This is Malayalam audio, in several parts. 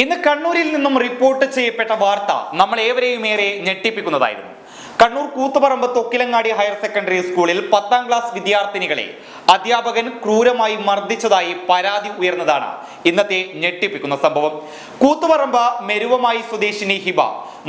ഇന്ന് കണ്ണൂരിൽ നിന്നും റിപ്പോർട്ട് ചെയ്യപ്പെട്ട വാർത്ത നമ്മൾ ഏവരെയും ഏറെ ഞെട്ടിപ്പിക്കുന്നതായിരുന്നു. കണ്ണൂർ കൂത്തുപറമ്പ് തൊക്കിലങ്ങാടി ഹയർ സെക്കൻഡറി സ്കൂളിൽ പത്താം ക്ലാസ് വിദ്യാർത്ഥിനികളെ അധ്യാപകൻ ക്രൂരമായി മർദ്ദിച്ചതായി പരാതി ഉയർന്നതാണ് ഇന്നത്തെ ഞെട്ടിപ്പിക്കുന്ന സംഭവം. കൂത്തുപറമ്പ് മെരുവമായി സ്വദേശിനി ഹിബ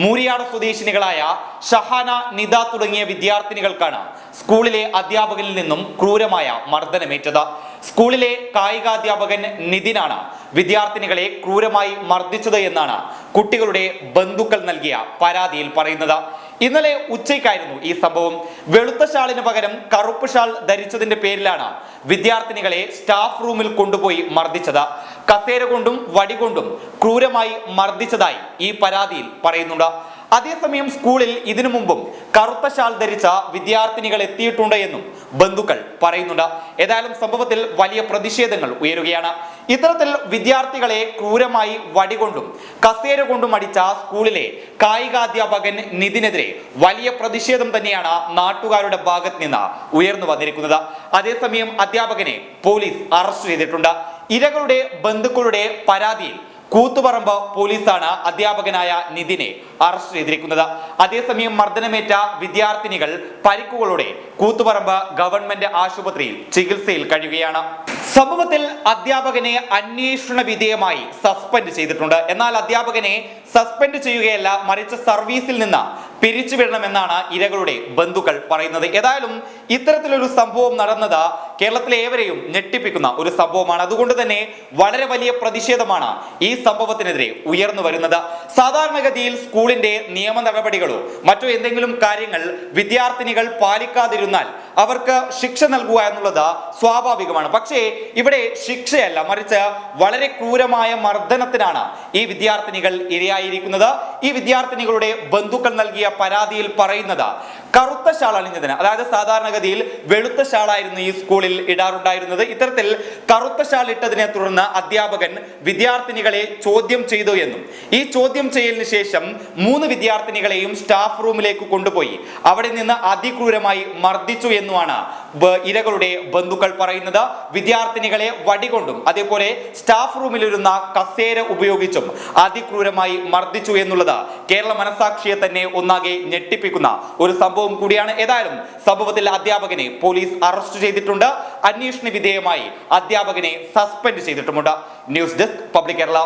മൂരിയാട് സ്വദേശിനികളായ ഷഹാന നിദ തുടങ്ങിയ വിദ്യാർത്ഥിനികൾക്കാണ് സ്കൂളിലെ അധ്യാപകനിൽ നിന്നും ക്രൂരമായ മർദ്ദനമേറ്റത്. സ്കൂളിലെ കായികാധ്യാപകൻ നിതിനാണ് വിദ്യാർത്ഥിനികളെ ക്രൂരമായി മർദ്ദിച്ചത് എന്നാണ് കുട്ടികളുടെ ബന്ധുക്കൾ നൽകിയ പരാതിയിൽ പറയുന്നത്. ഇന്നലെ ഉച്ചയ്ക്കായിരുന്നു ഈ സംഭവം. വെളുത്ത ഷാളിന് പകരം കറുപ്പ് ഷാൾ ധരിച്ചതിന്റെ പേരിലാണ് വിദ്യാർത്ഥിനികളെ സ്റ്റാഫ് റൂമിൽ കൊണ്ടുപോയി മർദ്ദിച്ചത്. കസേര കൊണ്ടും വടി കൊണ്ടും ക്രൂരമായി മർദ്ദിച്ചതായി ഈ പരാതിയിൽ പറയുന്നുണ്ട്. അതേസമയം സ്കൂളിൽ ഇതിനു മുമ്പും കറുത്ത ഷാൾ ധരിച്ച വിദ്യാർത്ഥിനികൾ എത്തിയിട്ടുണ്ട് എന്നും ബന്ധുക്കൾ പറയുന്നുണ്ട്. ഏതായാലും സംഭവത്തിൽ വലിയ പ്രതിഷേധങ്ങൾ ഉയരുകയാണ്. ഇത്തരത്തിൽ വിദ്യാർത്ഥികളെ ക്രൂരമായി വടികൊണ്ടും കസേര കൊണ്ടും അടിച്ച സ്കൂളിലെ കായികാധ്യാപകൻ നിതിനെതിരെ വലിയ പ്രതിഷേധം തന്നെയാണ് നാട്ടുകാരുടെ ഭാഗത്ത് നിന്ന് ഉയർന്നു വന്നിരിക്കുന്നത്. അതേസമയം അധ്യാപകനെ പോലീസ് അറസ്റ്റ് ചെയ്തിട്ടുണ്ട്. ഇരകളുടെ ബന്ധുക്കളുടെ പരാതിയിൽ കൂത്തുപറമ്പ് പോലീസാണ് അധ്യാപകനായ നിതിനെ അറസ്റ്റ് ചെയ്തിരിക്കുന്നത്. അതേസമയം മർദ്ദനമേറ്റ വിദ്യാർത്ഥിനികൾ പരിക്കുകളോടെ കൂത്തുപറമ്പ് ഗവൺമെന്റ് ആശുപത്രിയിൽ ചികിത്സയിൽ കഴിയുകയാണ്. സംഭവത്തിൽ അധ്യാപകനെ അന്വേഷണ വിധേയമായി സസ്പെൻഡ് ചെയ്തിട്ടുണ്ട്. എന്നാൽ അധ്യാപകനെ സസ്പെൻഡ് ചെയ്യുകയല്ല മറിച്ച് സർവീസിൽ നിന്ന് പിരിച്ചുവിടണമെന്നാണ് ഇരകളുടെ ബന്ധുക്കൾ പറയുന്നത്. ഏതായാലും ഇത്തരത്തിലൊരു സംഭവം നടന്നത് കേരളത്തിലെ ഏവരെയും ഞെട്ടിപ്പിക്കുന്ന ഒരു സംഭവമാണ്. അതുകൊണ്ട് തന്നെ വളരെ വലിയ പ്രതിഷേധമാണ് ഈ സംഭവത്തിനെതിരെ ഉയർന്നു വരുന്നത്. സാധാരണഗതിയിൽ സ്കൂളിന്റെ നിയമ നടപടികളോ മറ്റോ എന്തെങ്കിലും കാര്യങ്ങൾ വിദ്യാർത്ഥിനികൾ പാലിക്കാതിരുന്നാൽ അവർക്ക് ശിക്ഷ നൽകുക എന്നുള്ളത് സ്വാഭാവികമാണ്. പക്ഷേ ഇവിടെ ശിക്ഷയല്ല മറിച്ച് വളരെ ക്രൂരമായ മർദ്ദനത്തിനാണ് ഈ വിദ്യാർത്ഥിനികൾ ഇരയായിരിക്കുന്നത്. ഈ വിദ്യാർത്ഥിനികളുടെ ബന്ധുക്കൾ നൽകിയ പരാതിയിൽ പറയുന്നത് കറുത്ത ഷാൾ അണിഞ്ഞതിന് അതായത് സാധാരണഗതിയിൽ വെളുത്ത ഷാളായിരുന്നു ഈ സ്കൂളിൽ ഇടാറുണ്ടായിരുന്നത്. ഇത്തരത്തിൽ കറുത്ത ഷാൾ ഇട്ടതിനെ തുടർന്ന് അധ്യാപകൻ വിദ്യാർത്ഥിനികളെ ചോദ്യം ചെയ്തു എന്നും ഈ ചോദ്യം ചെയ്യലിന് ശേഷം മൂന്ന് വിദ്യാർത്ഥിനികളെയും സ്റ്റാഫ് റൂമിലേക്ക് കൊണ്ടുപോയി. അവിടെ നിന്ന് അതിക്രൂരമായി മർദ്ദിച്ചു എന്നുമാണ് ഇരകളുടെ ബന്ധുക്കൾ പറയുന്നത്. വിദ്യാർത്ഥിനികളെ വടികൊണ്ടും അതേപോലെ സ്റ്റാഫ് റൂമിലിരുന്ന കസേര ഉപയോഗിച്ചും അതിക്രൂരമായി മർദ്ദിച്ചു എന്നുള്ളത് കേരള മനസാക്ഷിയെ തന്നെ ഒന്നാകെ ഞെട്ടിപ്പിക്കുന്ന ഒരു സംഭവം കൂടിയാണ്. ഏതായാലും സംഭവത്തിൽ അധ്യാപകനെ പോലീസ് അറസ്റ്റ് ചെയ്തിട്ടുണ്ട്. അന്വേഷണ വിധേയമായി അധ്യാപകനെ suspend ചെയ്തിട്ടുമുണ്ട്. News desk public Kerala.